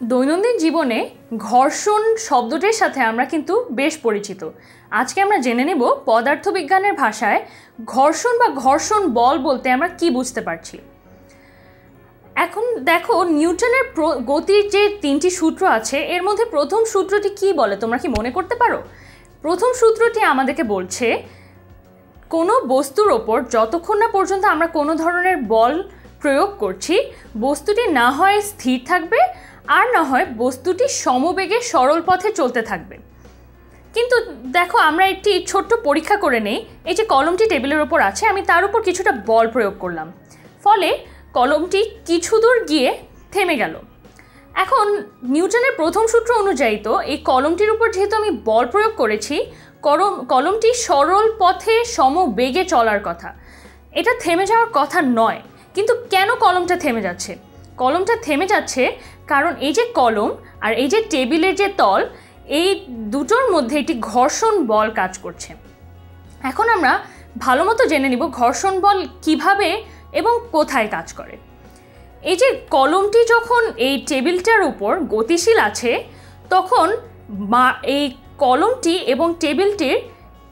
দৈনন্দিন জীবনে ঘর্ষণ শব্দটির সাথে আমরা কিন্তু বেশ পরিচিত। আজকে আমরা জেনে নেব পদার্থবিজ্ঞানের ভাষায় ঘর্ষণ বা ঘর্ষণ বল বলতে আমরা কি বুঝতে পারছি। এখন দেখো, নিউটনের গতির যে তিনটি সূত্র আছে, এর মধ্যে প্রথম সূত্রটি কি বলে? তোমরা কি মনে করতে পারো? প্রথম সূত্রটি আমাদেরকে বলছে, কোনো বস্তুর ওপর যতক্ষণ না পর্যন্ত আমরা কোনো ধরনের বল প্রয়োগ করছি, বস্তুটি না হয় স্থির থাকবে আর না হয় বস্তুটি সমবেগে সরল পথে চলতে থাকবে। কিন্তু দেখো, আমরা একটি ছোট্ট পরীক্ষা করে নেই। এই যে কলমটি টেবিলের ওপর আছে, আমি তার উপর কিছুটা বল প্রয়োগ করলাম। ফলে কলমটি কিছু দূর গিয়ে থেমে গেল। এখন নিউটনের প্রথম সূত্র অনুযায়ী তো, এই কলমটির উপর যেহেতু আমি বল প্রয়োগ করেছি করম কলমটি সরল পথে সমবেগে চলার কথা। এটা থেমে যাওয়ার কথা নয়, কিন্তু কেন কলমটা থেমে যাচ্ছে? কলমটা থেমে যাচ্ছে, কারণ এই যে কলম আর এই যে টেবিলের যে তল, এই দুটোর মধ্যে একটি ঘর্ষণ বল কাজ করছে। এখন আমরা ভালো মতো জেনে নিব ঘর্ষণ বল কীভাবে এবং কোথায় কাজ করে। এই যে কলমটি যখন এই টেবিলটার উপর গতিশীল আছে, তখন এই কলমটি এবং টেবিলটির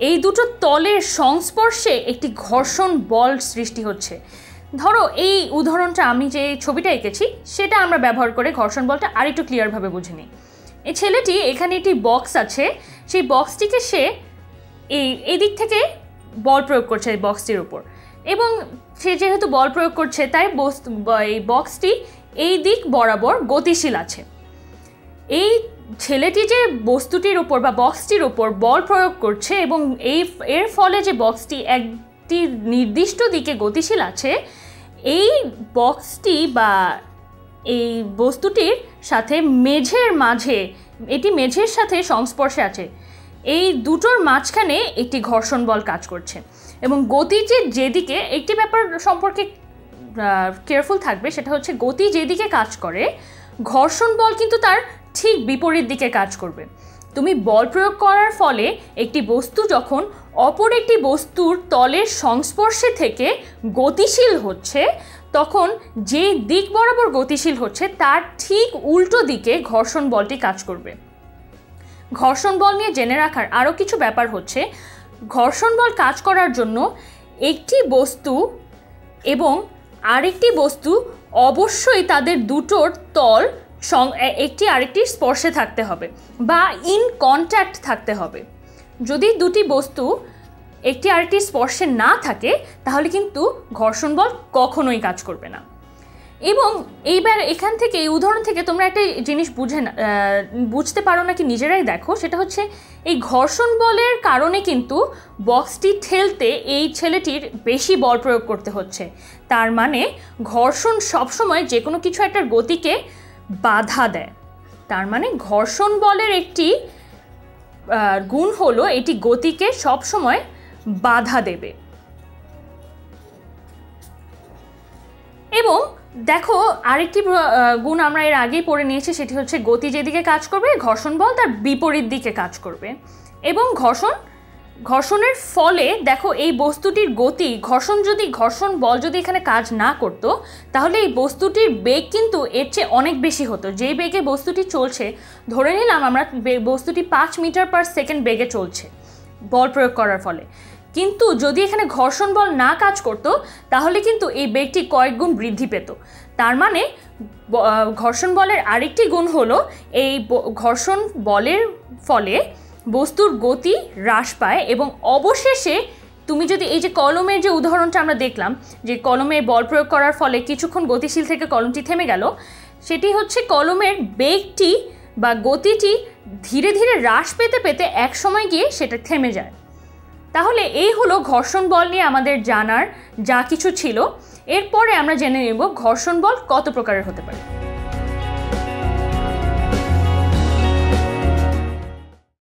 এই দুটো তলের সংস্পর্শে একটি ঘর্ষণ বল সৃষ্টি হচ্ছে। ধরো, এই উদাহরণটা আমি যে ছবিটা এঁকেছি, সেটা আমরা ব্যবহার করে ঘর্ষণ বলটা আরেকটু ক্লিয়ারভাবে বুঝে নিই। এই ছেলেটি, এখানে একটি বক্স আছে, সেই বক্সটিকে সে এই এই দিক থেকে বল প্রয়োগ করছে এই বক্সটির উপর। এবং সে যেহেতু বল প্রয়োগ করছে, তাই বস্তু এই বক্সটি এই দিক বরাবর গতিশীল আছে। এই ছেলেটি যে বস্তুটির উপর বা বক্সটির উপর বল প্রয়োগ করছে এবং এই, এর ফলে যে বক্সটি একটি নির্দিষ্ট দিকে গতিশীল আছে এই বক্সটি বা এই বস্তুটির সাথে মেঝের মাঝে, এটি মেঝের সাথে সংস্পর্শে আছে। এই দুটোর মাঝখানে একটি ঘর্ষণ বল কাজ করছে এবং গতি যে যেদিকে, একটি ব্যাপার সম্পর্কে কেয়ারফুল থাকবে, সেটা হচ্ছে গতি যেদিকে কাজ করে, ঘর্ষণ বল কিন্তু তার ঠিক বিপরীত দিকে কাজ করবে। তুমি বল প্রয়োগ করার ফলে একটি বস্তু যখন অপর একটি বস্তুর তলের সংস্পর্শে থেকে গতিশীল হচ্ছে, তখন যে দিক বরাবর গতিশীল হচ্ছে, তার ঠিক উল্টো দিকে ঘর্ষণ বলটি কাজ করবে। ঘর্ষণ বল নিয়ে জেনে রাখার আরও কিছু ব্যাপার হচ্ছে, ঘর্ষণ বল কাজ করার জন্য একটি বস্তু এবং আরেকটি বস্তু অবশ্যই তাদের দুটোর তল একটি আরেকটির স্পর্শে থাকতে হবে বা ইন কন্ট্যাক্ট থাকতে হবে। যদি দুটি বস্তু একটি আরেকটির স্পর্শে না থাকে, তাহলে কিন্তু ঘর্ষণ বল কখনোই কাজ করবে না। এবং এইবার এখান থেকে, এই উদাহরণ থেকে তোমরা একটা জিনিস বুঝে না বুঝতে পারো নাকি নিজেরাই দেখো, সেটা হচ্ছে এই ঘর্ষণ বলের কারণে কিন্তু বক্সটি ঠেলতে এই ছেলেটির বেশি বল প্রয়োগ করতে হচ্ছে। তার মানে ঘর্ষণ সবসময় যে কোনো কিছু একটা গতিকে বাধা দেয়। তার মানে ঘর্ষণ বলের একটি গুণ হলো এটি গতিকে সবসময় বাধা দেবে। এবং দেখো আরেকটি গুণ আমরা এর আগেই পড়ে নিয়েছি, সেটি হচ্ছে গতি যেদিকে কাজ করবে, ঘর্ষণ বল তার বিপরীত দিকে কাজ করবে। এবং ঘর্ষণ ঘর্ষণের ফলে দেখো এই বস্তুটির গতি, ঘর্ষণ যদি, ঘর্ষণ বল যদি এখানে কাজ না করতো, তাহলে এই বস্তুটির বেগ কিন্তু এর চেয়ে অনেক বেশি হতো। যেই বেগে বস্তুটি চলছে, ধরে নিলাম আমরা বস্তুটি পাঁচ মিটার পার সেকেন্ড বেগে চলছে, বল প্রয়োগ করার ফলে। কিন্তু যদি এখানে ঘর্ষণ বল না কাজ করতো, তাহলে কিন্তু এই বেগটি কয়েক গুণ বৃদ্ধি পেত। তার মানে ঘর্ষণ বলের আরেকটি গুণ হলো এই ঘর্ষণ বলের ফলে বস্তুর গতি হ্রাস পায় এবং অবশেষে তুমি যদি এই যে কলমের যে উদাহরণটা আমরা দেখলাম, যে কলমে বল প্রয়োগ করার ফলে কিছুক্ষণ গতিশীল থেকে কলমটি থেমে গেল, সেটি হচ্ছে কলমের বেগটি বা গতিটি ধীরে ধীরে হ্রাস পেতে পেতে এক সময় গিয়ে সেটা থেমে যায়। তাহলে এই হলো ঘর্ষণ বল নিয়ে আমাদের জানার যা কিছু ছিল। এরপরে আমরা জেনে নেব ঘর্ষণ বল কত প্রকারের হতে পারে।